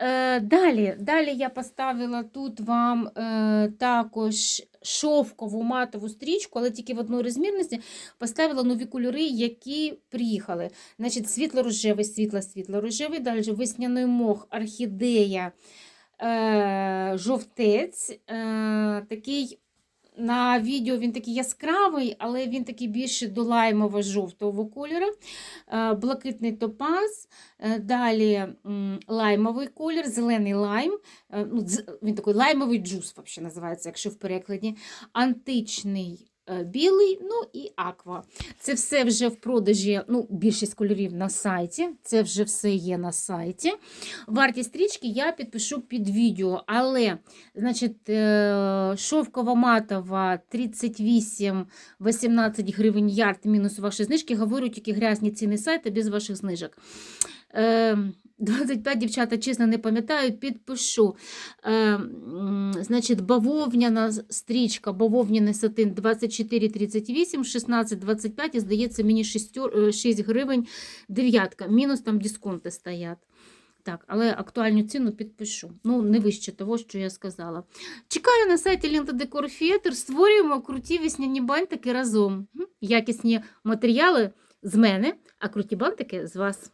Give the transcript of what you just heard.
Е, далі, далі я поставила тут вам е, також шовкову матову стрічку, але тільки в одній розмірності поставила нові кольори, які приїхали. Значить, світло-рожевий, світло-світло-рожевий, далі весняний мох, орхідея, е, жовтець, такий. На відео він такий яскравий, але він такий більше до лаймово-жовтого кольору. Е, Блакитний топаз, е, далі лаймовий колір, зелений лайм. е, Ну, він такий лаймовий джус, взагалі називається, якщо в перекладі. Античний білий, ну і аква. Це все вже в продажі, ну, більшість кольорів на сайті. Це вже все є на сайті. Вартість стрічки я підпишу під відео, але значить, е, шовкова матова 38-18 гривень ярд мінус ваші знижки. Говорю тільки грязні ціни сайту без ваших знижок. Е, 25 дівчата, чесно, не пам'ятаю, підпишу. Е, значить, бавовняна стрічка, бавовняний сатин 24,38, 16,25 і здається, мені 6, 6 гривень дев'ятка. Мінус там дисконти стоять. Так, але актуальну ціну підпишу. Ну, не вище того, що я сказала. Чекаю на сайті Лента Декор Фіетр. Створюємо круті весняні бантики разом. Якісні матеріали з мене, а круті бантики з вас.